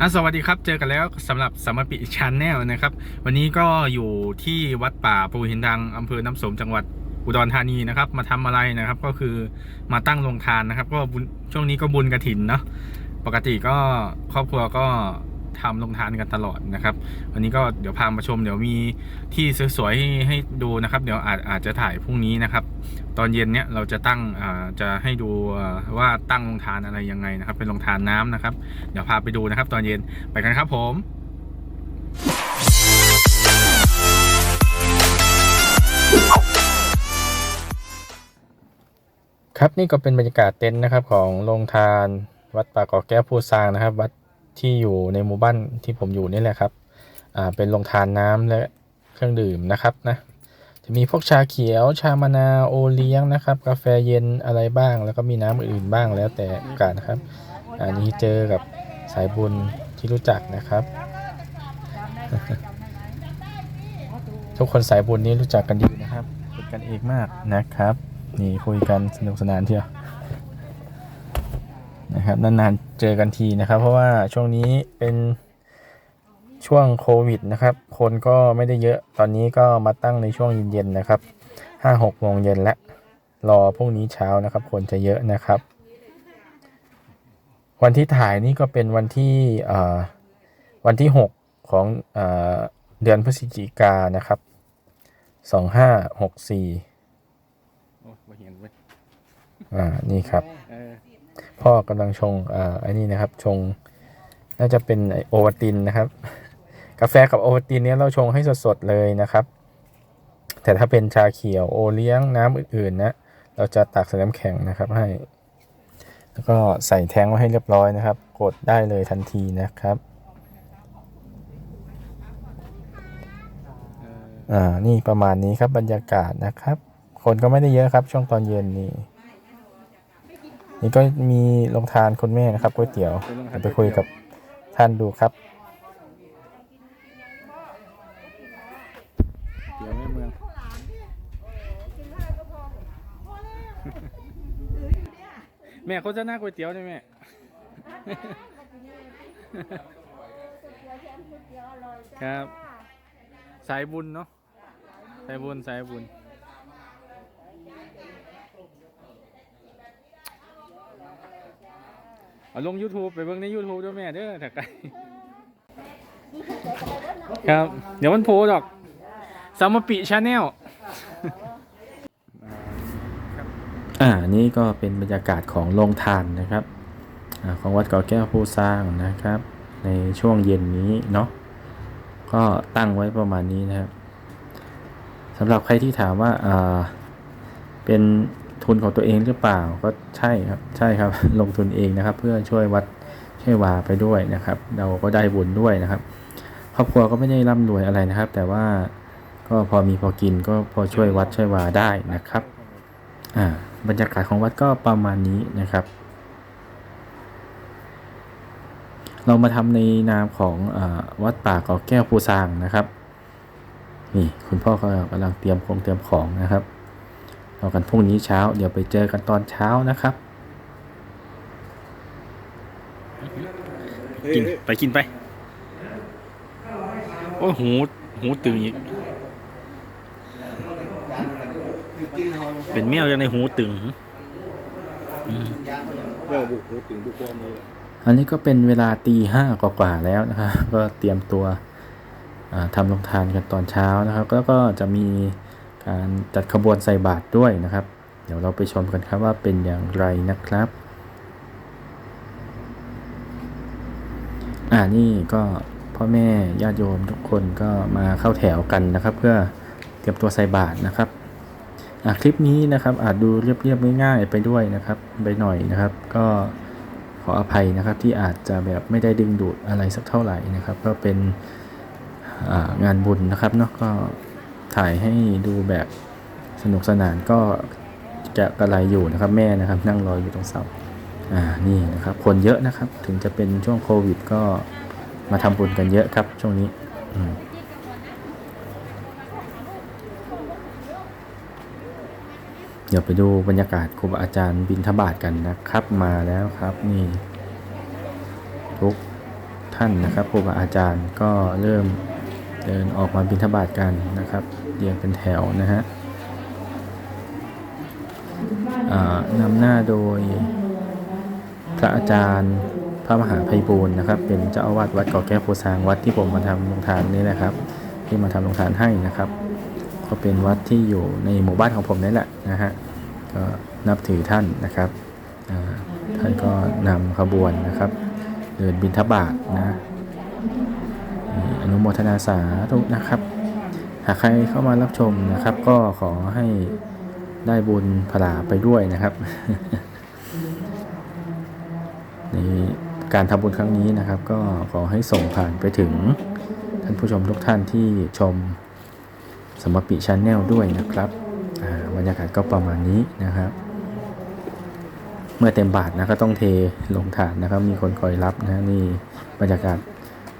อะสวัสดีครับ เจอกันแล้วสำหรับสมปิชันแนลนะครับ วันนี้ก็อยู่ที่วัดป่าปูหินดังอำเภอน้ำสมจังหวัดอุดรธานีนะครับ มาทำอะไรนะครับ ก็คือมาตั้งโรงทานนะครับ ก็ช่วงนี้ก็บุญกระถินเนาะปกติก็ครอบครัวก็ทำโรงทานกันตลอดนะครับ วันนี้ก็เดี๋ยวพามาชม เดี๋ยวมีที่สวยๆให้ให้ดูนะครับ เดี๋ยวอาจอาจจะถ่ายพรุ่งนี้นะครับ ตอนเย็นเนี้ยเราจะตั้งอ่าจะให้ดูอ่าว่าตั้งโรงทานอะไรยังไงนะครับ เป็นโรงทานน้ำนะครับ เดี๋ยวพาไปดูนะครับ ตอนเย็นไปกันครับผมครับนี่ก็เป็นบรรยากาศเต็นท์นะครับของโรงทานวัดป่าเกาะแก้วภูซางนะครับ วัดที่อยู่ในหมู่บ้านที่ผมอยู่นี่แหละครับ อ่าเป็นโรงทานน้ำและเครื่องดื่มนะครับนะ จะมีพวกชาเขียว ชามะนาวโอเลี้ยงนะครับ กาแฟเย็นอะไรบ้าง แล้วก็มีน้ำอื่นบ้างแล้วแต่โอกาสนะครับ อันนี้เจอกับสายบุญที่รู้จักนะครับ ทุกคนสายบุญนี้รู้จักกันดีนะครับเป็นกันเองมากนะครับ นี่คุยกันสนุกสนานเที่ยวนะครับนานๆเจอกันทีนะครับ เพราะว่าช่วงนี้เป็น ช่วงโควิดนะครับ คนก็ไม่ได้เยอะตอนนี้ก็มาตั้งในช่วงเย็นๆนะครับห้าหกโมงเย็นและรอพรุ่งนี้เช้านะครับ คนจะเยอะนะครับ วันที่ถ่ายนี่ก็เป็นวันที่เอ่อวันที่หกของเอ่อเดือนพฤศจิกายนนะครับสองห้าหกสี่โอ้ไม่เห็นเว้ยอ่านี่ครับเออพ่อกำลังชงอ่าไอ้นี่นะครับชงน่าจะเป็นไอ้โอวัลตินนะครับ กาแฟกับโอวัลตินเนี้ยเราชงให้สดๆเลยนะครับ แต่ถ้าเป็นชาเขียวโอเลี้ยงน้ำอื่นๆนะเราจะตักใส่น้ำแข็งนะครับให้ แล้วก็ใส่แท้งไว้ให้เรียบร้อยนะครับ กดได้เลยทันทีนะครับอ่านี่ประมาณนี้ครับบรรยากาศนะครับ คนก็ไม่ได้เยอะครับ ช่วงตอนเย็นนี่นี่ก็มีลงทานคุณแม่นะครับก๋วยเตี๋ยวไปคุยกับท่านดูครับ เดี๋ยวแม่เมือง แม่โฆษณาก๋วยเตี๋ยวได้ไหมครับ สายบุญเนาะสายบุญสายบุญเอาลง YouTube ไปเบิ่งใน YouTube ด้วยแม่เด้อถ้าไกลครับ เดี๋ยวมันโพดอกสามปิชาแนล อ่านี่ก็เป็นบรรยากาศของโรงทานนะครับอของวัดเก่าแก้วผู้สร้างนะครับ ในช่วงเย็นนี้เนาะก็ตั้งไว้ประมาณนี้นะครับสำหรับใครที่ถามว่าเป็นทุนของตัวเองหรือเปล่าก็ใช่ครับใช่ครับลงทุนเองนะครับ เพื่อช่วยวัดช่วยวาไปด้วยนะครับ เราก็ได้บุญด้วยนะครับ ครอบครัวก็ไม่ได้ร่ำรวยอะไรนะครับ แต่ว่าก็พอมีพอกินก็พอช่วยวัดช่วยวาได้นะครับ อ่า บรรยากาศของวัดก็ประมาณนี้นะครับ เรามาทำในนามของอวัดป่ากาะแก้วภูซางนะครับนี่คุณพ่อก็กำลังเตรียมคงเตรียมของนะครับเรากันพรุ่งนี้เช้า เดี๋ยวไปเจอกันตอนเช้านะครับกินไปกินไป โอ้ยหูหูตึงอีก เป็นแมวยังในหูตึงเรื่องบุกหูถึงทุกคนเลยอันนี้ก็เป็นเวลาตีห้ากว่าๆแล้วนะครับก็เตรียมตัวอ่าทำลงทานกันตอนเช้านะครับ แล้วก็จะมีการจัดขบวนใส่บาตรด้วยนะครับ เดี๋ยวเราไปชมกันครับว่าเป็นอย่างไรนะครับอ่านี่ก็พ่อแม่ญาติโยมทุกคนก็มาเข้าแถวกันนะครับ เพื่อเตรียมตัวใส่บาตรนะครับอ่า คลิปนี้นะครับอาจดูเรียบๆง่ายๆไปด้วยนะครับไปหน่อยนะครับ ก็ขออภัยนะครับที่อาจจะแบบไม่ได้ดึงดูดอะไรสักเท่าไหร่นะครับ ก็เป็นงานบุญนะครับเนาะก็ถ่ายให้ดูแบบสนุกสนานก็แกะกระไรอยู่นะครับ แม่นะครับ นั่งรออยู่ตรงเสาอ่านี่นะครับคนเยอะนะครับ ถึงจะเป็นช่วงโควิด ก็มาทำบุญกันเยอะครับช่วงนี้อืม เดี๋ยวไปดูบรรยากาศครูบาอาจารย์บินทบาทกันนะครับ มาแล้วครับนี่ ทุกท่านนะครับครูบาอาจารย์ก็เริ่มเดินออกมาบิณฑบาตกันนะครับเรียงเป็นแถวนะฮะนำหน้าโดยพระอาจารย์พระมหาไพบูลนะครับ เป็นเจ้าอาวาสวัดเก่อแก้วโพสางวัดที่ผมมาทำโรงทานนี่นะครับ ที่มาทำโรงทานให้นะครับ ก็เป็นวัดที่อยู่ในหมู่บ้านของผมนี่แหละนะฮะก็นับถือท่านนะครับท่านก็นำขบวนนะครับ เดินบิณฑบาตนะอนุโมทนาสาธุนะครับ หากใครเข้ามารับชมนะครับ ก็ขอให้ได้บุญพลาไปด้วยนะครับในการทำบุญครั้งนี้นะครับ ก็ขอให้ส่งผ่านไปถึงท่านผู้ชมทุกท่านที่ชม มปิช n แนลด้วยนะครับอ่าบรรยากาศก็ประมาณนี้นะครับ เมื่อเต็มบาทนะก็ต้องเทลงถาดนะครับ มีคนคอยรับนะนี่บรรยากาศ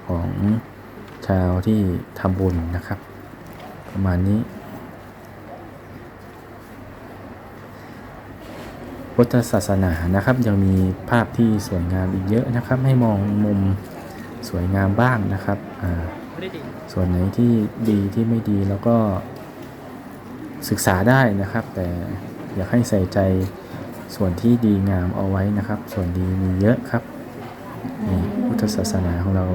ของชาวที่ทำบุญนะครับ ประมาณนี้ พุทธศาสนานะครับยังมีภาพที่สวยงามอีกเยอะนะครับ ให้มองมุมสวยงามบ้างนะครับอ่า ส่วนไหนที่ดีที่ไม่ดีแล้วก็ศึกษาได้นะครับ แต่อยากให้ใส่ใจส่วนที่ดีงามเอาไว้นะครับ ส่วนดีมีเยอะครับนี่พุทธศาสนาของเรา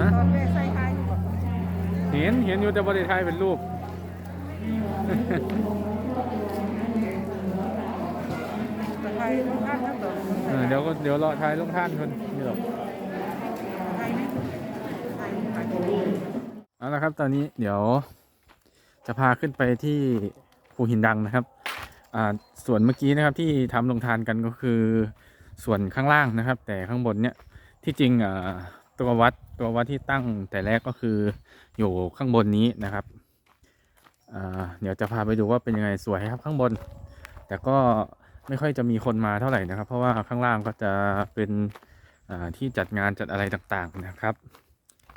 นะเห็นเห็นอยู่แต่บริไทยเป็นรูปไทยลูกค้าทั้งสองเออเดี๋ยวก็เดี๋ยวรอทายลงท่านคนนี่หรอก ไทยไม่ไทยไทย เอาละครับตอนนี้เดี๋ยวจะพาขึ้นไปที่ภูหินดังนะครับอ่าส่วนเมื่อกี้นะครับที่ทำลงทานกันก็คือส่วนข้างล่างนะครับ แต่ข้างบนเนี่ยที่จริงอ่าตัววัดตัววัดที่ตั้งแต่แรกก็คืออยู่ข้างบนนี้นะครับอ่าเดี๋ยวจะพาไปดูว่าเป็นยังไงสวยครับข้างบน แต่ก็ไม่ค่อยจะมีคนมาเท่าไหร่นะครับ เพราะว่าข้างล่างก็จะเป็นที่จัดงานจัดอะไรต่างๆนะครับ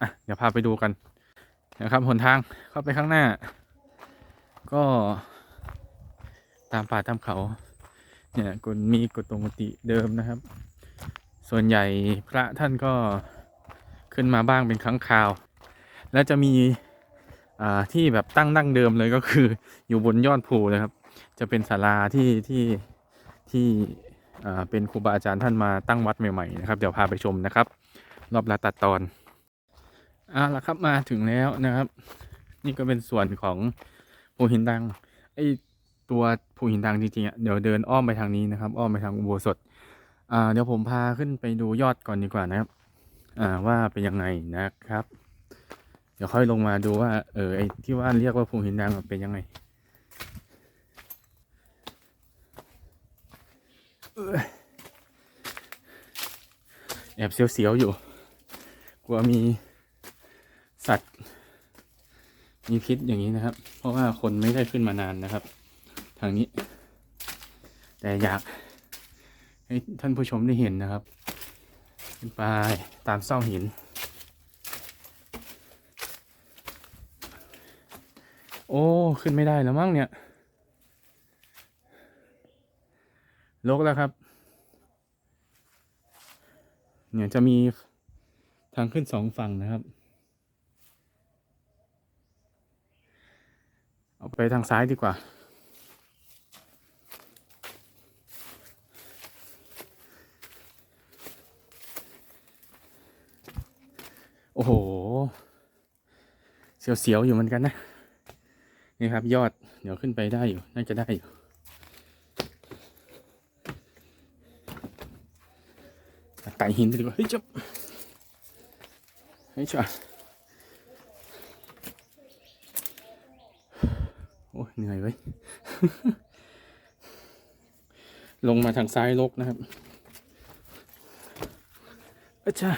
อะเดี๋ยวพาไปดูกันนะครับหนทางเข้าไปข้างหน้า ก็ตามป่าตามเขา เนี่ยกุนมีกุฏงติเดิมนะครับ ส่วนใหญ่พระท่านก็ขึ้นมาบ้างเป็นครั้งคราว แล้วจะมีอ่าที่แบบตั้งดั้งเดิมเลยก็คืออยู่บนยอดภูเลยครับ จะเป็นศาลาที่ที่ที่อ่าเป็นครูบาอาจารย์ท่านมาตั้งวัดใหม่ๆนะครับ เดี๋ยวพาไปชมนะครับ รอบละตัดตอน อะละครับมาถึงแล้วนะครับ นี่ก็เป็นส่วนของภูหินดังไอตัวภูหินดังจริงๆอะเดี๋ยวเดินอ้อมไปทางนี้นะครับ อ้อมไปทางอุโบสถอ่าเดี๋ยวผมพาขึ้นไปดูยอดก่อนดีกว่านะครับ อ่าว่าเป็นยังไงนะครับ เดี๋ยวค่อยลงมาดูว่า เออไอที่ว่าเรียกว่าภูหินดังเป็นยังไงเอ้ยแอบเสียวๆอยู่ กลัวมี สัตว์มีพิษอย่างนี้นะครับ เพราะว่าคนไม่ได้ขึ้นมานานนะครับ ทางนี้ แต่อยากให้ท่านผู้ชมได้เห็นนะครับขึ้นไปตามซอกหิน โอ้ ขึ้นไม่ได้แล้วมั้งเนี่ยลกแล้วครับ เนี่ยจะมีทางขึ้นสองฝั่งนะครับ เอาไปทางซ้ายดีกว่า โอ้โห เสียวๆอยู่เหมือนกันนะ นี่ครับยอด เดี๋ยวขึ้นไปได้อยู่ น่าจะได้อยู่ไต่หินดีกว่า เฮ้ยจับเฮ้ยจ้ะโอ้ยเห นื่อยเว้ยลงมาทางซ้ายลกนะครับอาจา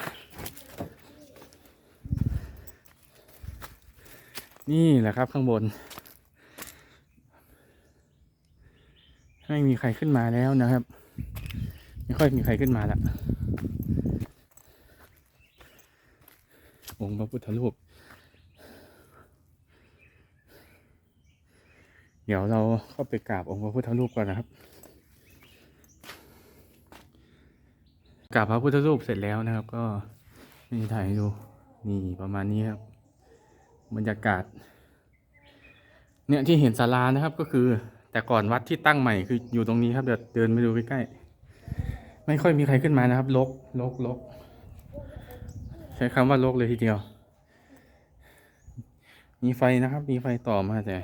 นี่แหละครับข้างบน ไม่มีใครขึ้นมาแล้วนะครับ ไม่ค่อยมีใครขึ้นมาล้วองค์พระพุทธรูป ดี๋ยวเราเข้าไปกราบองค์พระพุทธรูปก่อนนะครับ กราบพระพุทธรูปเสร็จแล้วนะครับ ก็นี่ถ่ายให้ดูนี่ประมาณนี้ครับบรรยากาศ เนี่ยที่เห็นศาลานะครับก็คือ แต่ก่อนวัดที่ตั้งใหม่คืออยู่ตรงนี้ครับเดี๋ยวเดินไปดูใกล้ๆไม่ค่อยมีใครขึ้นมานะครับลกลกลกใช้คำว่าลกเลยทีเดียว มีไฟนะครับ มีไฟต่อมาแต่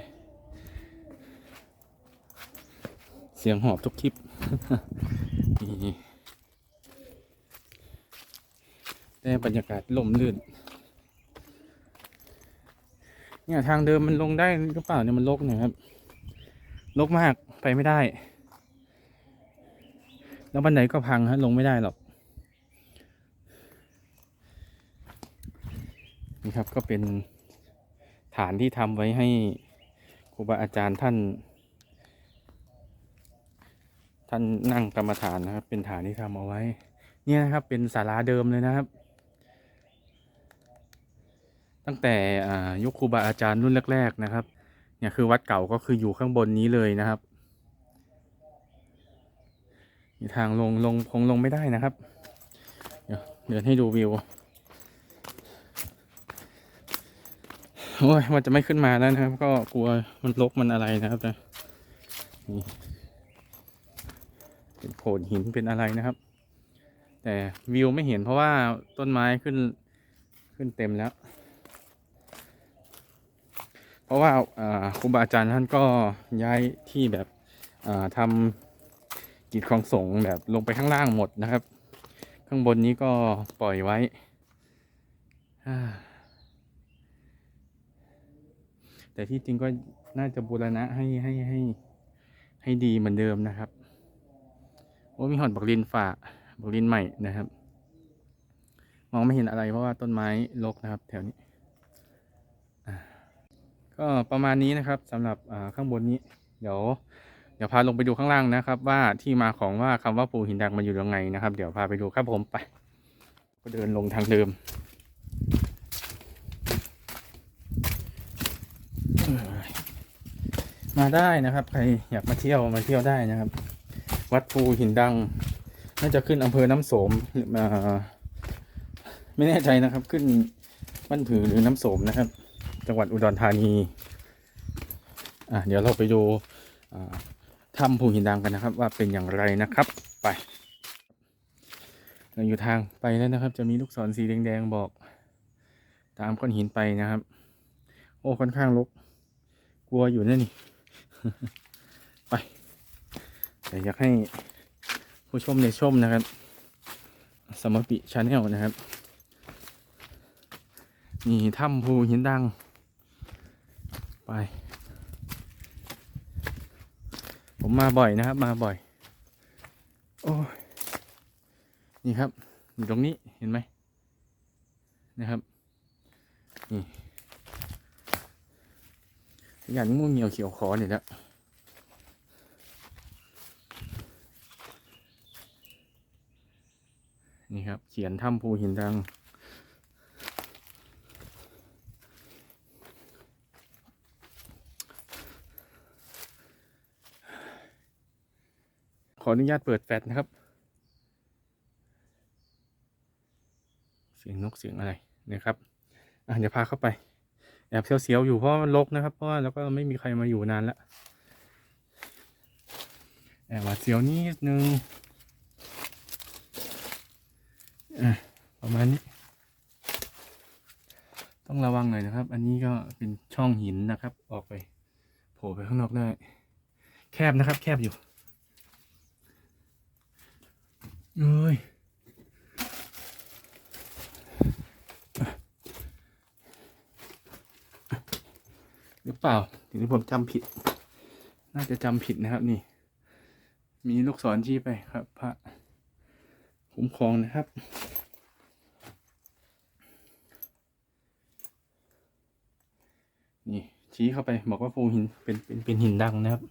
เสียงหอบทุกคลิปนี่แต่บรรยากาศลมลื่น เนี่ยทางเดิมมันลงได้หรือเปล่าเนี่ยมันลกเนี่ยครับ ลกมากไปไม่ได้ แล้วบันไดก็พังฮะลงไม่ได้หรอก นี่ครับก็เป็นฐานที่ทำไว้ให้ครูบาอาจารย์ท่าน ท่านนั่งกรรมฐานนะครับ เป็นฐานที่ทำเอาไว้ เนี่ยนะครับเป็นศาลาเดิมเลยนะครับ ตั้งแต่ยุคครูบาอาจารย์รุ่นแรก ๆนะครับ เนี่ยคือวัดเก่าก็คืออยู่ข้างบนนี้เลยนะครับมีทางลงลงคงลงไม่ได้นะครับ เดี๋ยวเดินให้ดูวิวโอ้ยมันจะไม่ขึ้นมาแล้วนะครับ ก็กลัวมันลกมันอะไรนะครับนะนี่ เป็นโขดหินเป็นอะไรนะครับ แต่วิวไม่เห็นเพราะว่าต้นไม้ขึ้นขึ้นเต็มแล้ว เพราะว่าครูบาอาจารย์ท่านก็ย้ายที่แบบอ่าทำกิจของสงฆ์แบบลงไปข้างล่างหมดนะครับ ข้างบนนี้ก็ปล่อยไว้แต่ที่จริงก็น่าจะบูรณะให้ให้ให้ให้ดีเหมือนเดิมนะครับ โอ้มีหอนบักลินฝาบักลินใหม่นะครับ มองไม่เห็นอะไรเพราะว่าต้นไม้รกนะครับ แถวนี้ ก็ประมาณนี้นะครับสำหรับข้างบนนี้ เดี๋ยว เดี๋ยวพาลงไปดูข้างล่างนะครับ ว่าที่มาของว่าคำว่าปูหินดังมันอยู่ยังไงนะครับ เดี๋ยวพาไปดูครับผมไปก็เดินลงทางเดิมมาได้นะครับ ใครอยากมาเที่ยวมาเที่ยวได้นะครับ วัดปูหินดัง น่าจะขึ้นอำเภอน้ำโสมหรืออ่าไม่แน่ใจนะครับ ขึ้นบ้านผือหรือน้ำโสมนะครับ จังหวัดอุดรธานีอะเดี๋ยวเราไปดูถ้ำภูหินดังกันนะครับ ว่าเป็นอย่างไรนะครับไปเราอยู่ทางไปแล้วนะครับ จะมีลูกศรสีแดงๆบอก ตามก้อนหินไปนะครับ โอ้ค่อนข้างรกกลัวอยู่นั่นนี่ แต่อยากให้ผู้ชมในยชมนะครับ สมปิชาแนลนะครับนี่ถ้ำภูหินดัง ไป ผมมาบ่อยนะครับ มาบ่อย โอ้ยนี่ครับ อยู่ตรงนี้เห็นไหมนะครับ นี่อย่างงูเหี่ยวเขียวคอเนี่ยแล้ว นี่ครับ เขียนถ้ำภูหินดัง ขออนุญาตเปิดแฟลชนะครับ เสียงนกเสียงอะไรนะครับอะเดี๋ยวพาเข้าไป แอบเสียวๆอยู่เพราะมันรกนะครับ เพราะว่าแล้วก็ไม่มีใครมาอยู่นานแล้วแอบหวาดเสียวนิดนึง อะประมาณนี้ ต้องระวังหน่อยนะครับ อันนี้ก็เป็นช่องหินนะครับ ออกไป โผล่ไปข้างนอกได้ แคบนะครับ แคบอยู่เอ้ยหรือเปล่าทีนี้ผมจำผิด น่าจะจำผิดนะครับนี่ มีลูกศรชี้ไปครับ พระ คุ้มครองนะครับ นี่ชี้เข้าไปบอกว่าภูหินเป็นเป็นเป็นหินดังนะครับ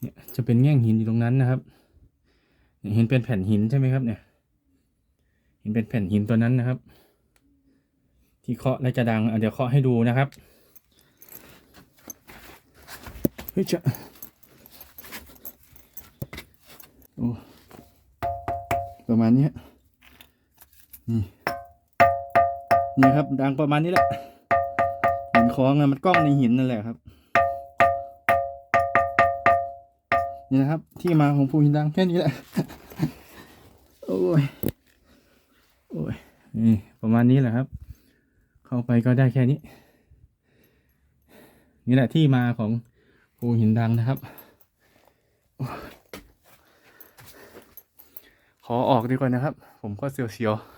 เนี่ยจะเป็นแง่งหินอยู่ตรงนั้นนะครับเห็นเป็นแผ่นหินใช่ไหมครับเนี่ย เห็นเป็นแผ่นหินตัวนั้นนะครับ ที่เคาะแล้วจะดังเดี๋ยวเคาะให้ดูนะครับเฮ้ยจะโอ้ ประมาณนี้นี่นี่ครับ ดังประมาณนี้แหละหินคล้องอะมันกล้องในหินนั่นแหละครับ นี่นะครับ ที่มาของภูหินดังแค่นี้แหละ โอ้ย โอ้ย นี่ประมาณนี้แหละครับ เข้าไปก็ได้แค่นี้ นี่แหละที่มาของภูหินดังนะครับ ขอออกดีกว่านะครับ ผมก็เสียวๆ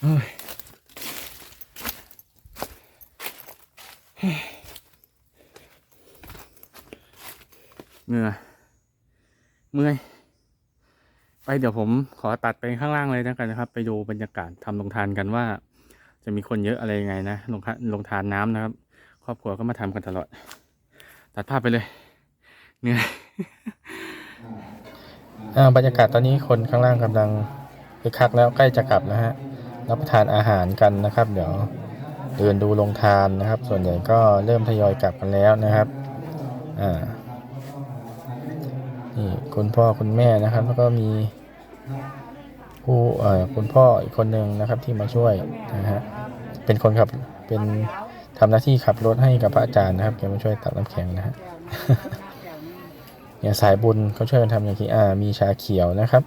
เฮ้ยเหนื่อยเมื่อย ไปเดี๋ยวผมขอตัดไปข้างล่างเลยแล้วกันนะครับ ไปดูบรรยากาศทำลงทานกันว่า จะมีคนเยอะอะไรยังไงนะลงทานลงทานน้ำนะครับ ครอบครัวก็มาทำกันตลอด ตัดภาพไปเลยเหนื่อยบรรยากาศตอนนี้คนข้างล่างกำลังคึกคักแล้วใกล้จะกลับแล้วฮะรับประทานอาหารกันนะครับ เดี๋ยวเดินดูลงทานนะครับ ส่วนใหญ่ก็เริ่มทยอยกลับกันแล้วนะครับอ่านี่คุณพ่อคุณแม่นะครับ แล้วก็มีผู้เอ่อคุณพ่ออีกคนหนึ่งนะครับที่มาช่วยนะฮะเป็นคนขับเป็น ทำหน้าที่ขับรถให้กับพระอาจารย์นะครับแกมาช่วยตักน้ำแข็งนะฮะเนี่ยสายบุญเขาช่วยกันทำอย่างที่อ่ามีชาเขียวนะครับ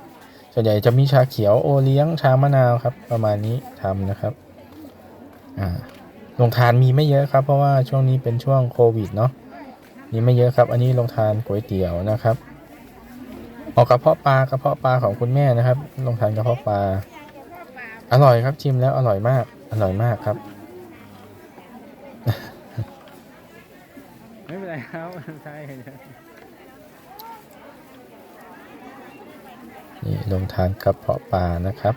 ส่วนใหญ่จะมีชาเขียวโอเลี้ยงชามะนาวครับ ประมาณนี้ทำนะครับอ่าลงทานมีไม่เยอะครับ เพราะว่าช่วงนี้เป็นช่วงโควิดเนาะมีไม่เยอะครับ อันนี้ลงทานก๋วยเตี๋ยวนะครับออกกระเพาะปลากระเพาะปลาของคุณแม่นะครับ ลงทานกระเพาะปลาอร่อยครับชิมแล้วอร่อยมาก อร่อยมากครับ ไม่เป็นไร ครับใช่นี่ลงทานกระเพาะปลานะครับ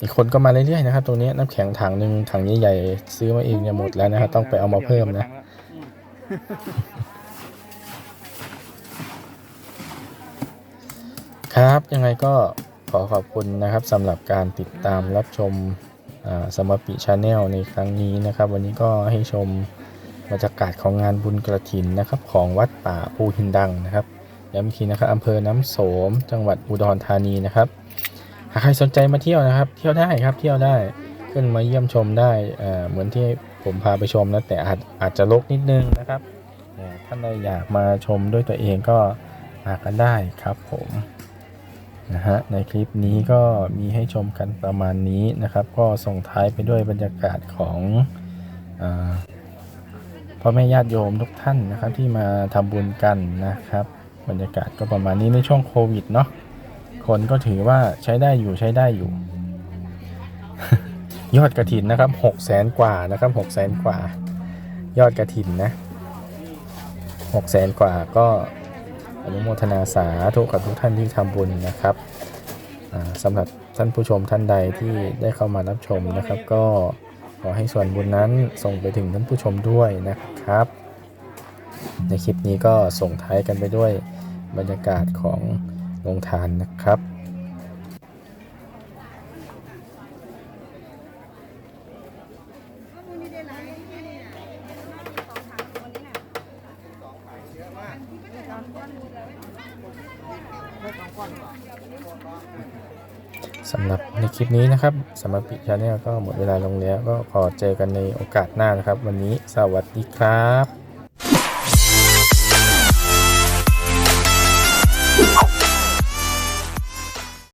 อีกคนก็มาเรื่อยๆนะครับ ตรงนี้น้ำแข็งถังหนึ่งถังใหญ่ๆซื้อมาเองเนี่ยหมดแล้วนะครับต้องไปเอามาเพิ่มนะครับ ยังไงก็ขอขอบคุณนะครับสำหรับการติดตามรับชมสมปิชาแนลในครั้งนี้นะครับ วันนี้ก็ให้ชม บรรยากาศของงานบุญกระถินนะครับ ของวัดป่าภูหินดังนะครับย้ำอีกทีนะครับอำเภอน้ำโสม จังหวัดอุดรธานีนะครับ หากใครสนใจมาเที่ยวนะครับ เที่ยวได้ครับเที่ยวได้ขึ้นมาเยี่ยมชมได้เเหมือนที่ผมพาไปชมนะแต่อาจอาจจะลกนิดนึงนะครับท่านใดอยากมาชมด้วยตัวเองก็มากันได้ครับผมนะฮะในคลิปนี้ก็มีให้ชมกันประมาณนี้นะครับ ก็ส่งท้ายไปด้วยบรรยากาศของอ พ่อแม่ญาติโยมทุกท่านนะครับที่มาทำบุญกันนะครับ บรรยากาศก็ประมาณนี้ในช่วงโควิดเนาะคนก็ถือว่าใช้ได้อยู่ใช้ได้อยู่ ยอดกระถินนะครับหกแสนกว่านะครับหกแสนกว่า ยอดกระถินนะหกแสนกว่าก็อนุโมทนาสาธุกับทุกท่านที่ทำบุญนะครับอ่าสำหรับท่านผู้ชมท่านใดที่ได้เข้ามารับชมนะครับ ก็ ขอให้ส่วนบุญนั้นส่งไปถึงท่านผู้ชมด้วยนะครับ ในคลิปนี้ก็ส่งท้ายกันไปด้วยบรรยากาศของโรงทานนะครับ สำหรับใน คลิปนี้นะครับสำหรับปิชาแนลก็หมดเวลาลงแล้ว ก็ขอเจอกันในโอกาสหน้านะครับ วันนี้สวัสดีครับ